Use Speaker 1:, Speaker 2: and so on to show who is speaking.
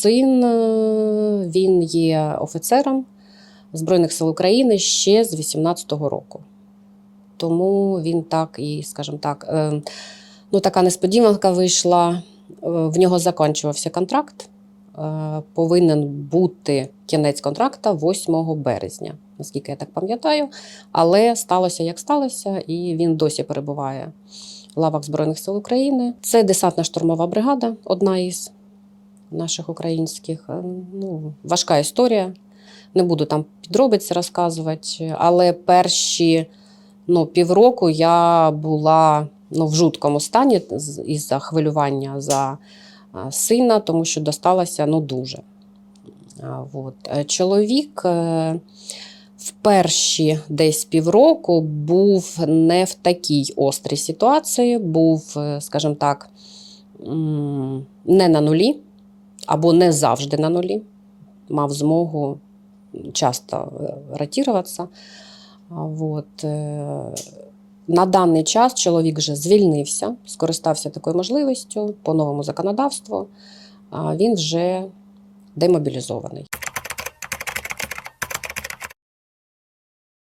Speaker 1: син е, він є офіцером Збройних сил України ще з 18-го року. Тому він так і, скажімо так, е, ну така несподіванка вийшла. Е, В нього закінчувався контракт. Повинен бути кінець контракта 8 березня, наскільки я так пам'ятаю. Але сталося як сталося, і він досі перебуває в лавах Збройних сил України. Це десантна штурмова бригада, одна із наших українських. Е, Ну, важка історія. Не буду там підробиці розказувати, але перші ну, півроку я була ну, в жуткому стані із-за хвилювання за сина, тому що досталося ну, дуже. От. Е, Чоловік е, в перші десь півроку був не в такій острій ситуації, був, е, скажімо так, не на нулі або не завжди на нулі. Мав змогу часто е, От. е, На даний час чоловік вже звільнився, скористався такою можливістю по новому законодавству. Він вже демобілізований.